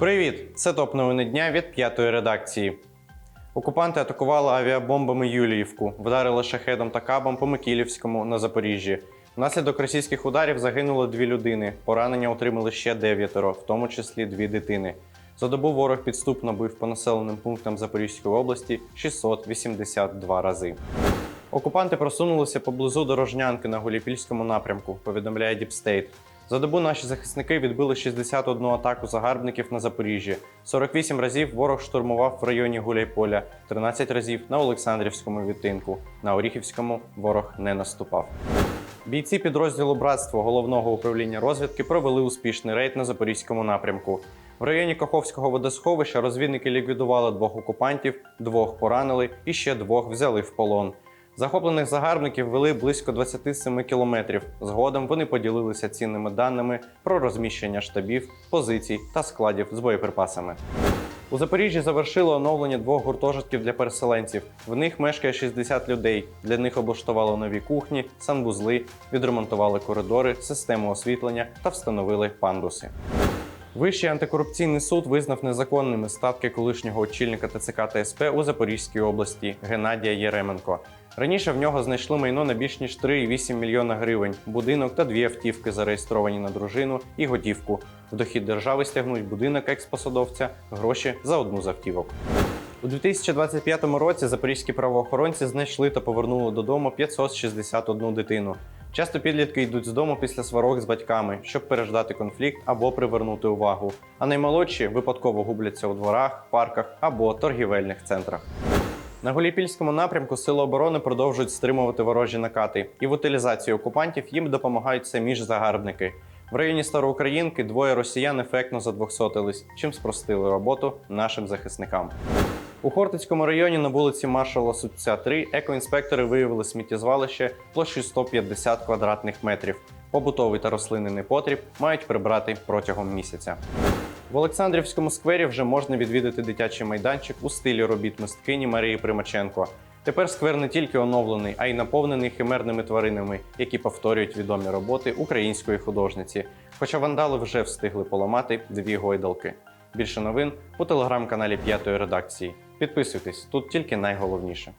Привіт! Це топ новини дня від п'ятої редакції. Окупанти атакували авіабомбами Юліївку, вдарили шахедом та кабом по Микілівському на Запоріжжі. Внаслідок російських ударів загинуло дві людини. Поранення отримали ще дев'ятеро, в тому числі дві дитини. За добу ворог підступно бив по населеним пунктам Запорізької області 682 рази. Окупанти просунулися поблизу Дорожнянки на Гуліпільському напрямку, повідомляє Діпстейт. За добу наші захисники відбили 61 атаку загарбників на Запоріжжі. 48 разів ворог штурмував в районі Гуляйполя, 13 разів на Олександрівському відтинку. На Оріхівському ворог не наступав. Бійці підрозділу Братство головного управління розвідки провели успішний рейд на запорізькому напрямку. В районі Каховського водосховища розвідники ліквідували двох окупантів, двох поранили і ще двох взяли в полон. Захоплених загарбників вели близько 27 кілометрів. Згодом вони поділилися цінними даними про розміщення штабів, позицій та складів з боєприпасами. У Запоріжжі завершили оновлення двох гуртожитків для переселенців. В них мешкає 60 людей. Для них облаштували нові кухні, санвузли, відремонтували коридори, систему освітлення та встановили пандуси. Вищий антикорупційний суд визнав незаконними статки колишнього очільника ТЦК та СП у Запорізькій області Геннадія Єременко. Раніше в нього знайшли майно на більш ніж 3,8 мільйона гривень, будинок та дві автівки, зареєстровані на дружину, і готівку. В дохід держави стягнуть будинок експосадовця, гроші за одну з автівок. У 2025 році запорізькі правоохоронці знайшли та повернули додому 561 дитину. Часто підлітки йдуть з дому після сварок з батьками, щоб переждати конфлікт або привернути увагу. А наймолодші випадково губляться у дворах, парках або торгівельних центрах. На Голіпільському напрямку Сили оборони продовжують стримувати ворожі накати, і в утилізації окупантів їм допомагають самі ж загарбники. В районі Староукраїнки двоє росіян ефектно задвохсотились, чим спростили роботу нашим захисникам. У Хортицькому районі на вулиці Маршала Сутця 3 екоінспектори виявили сміттєзвалище площею 150 квадратних метрів. Побутовий та рослинний непотріб мають прибрати протягом місяця. В Олександрівському сквері вже можна відвідати дитячий майданчик у стилі робіт мисткині Марії Примаченко. Тепер сквер не тільки оновлений, а й наповнений химерними тваринами, які повторюють відомі роботи української художниці. Хоча вандали вже встигли поламати дві гойдалки. Більше новин у телеграм-каналі п'ятої редакції. Підписуйтесь, тут тільки найголовніше.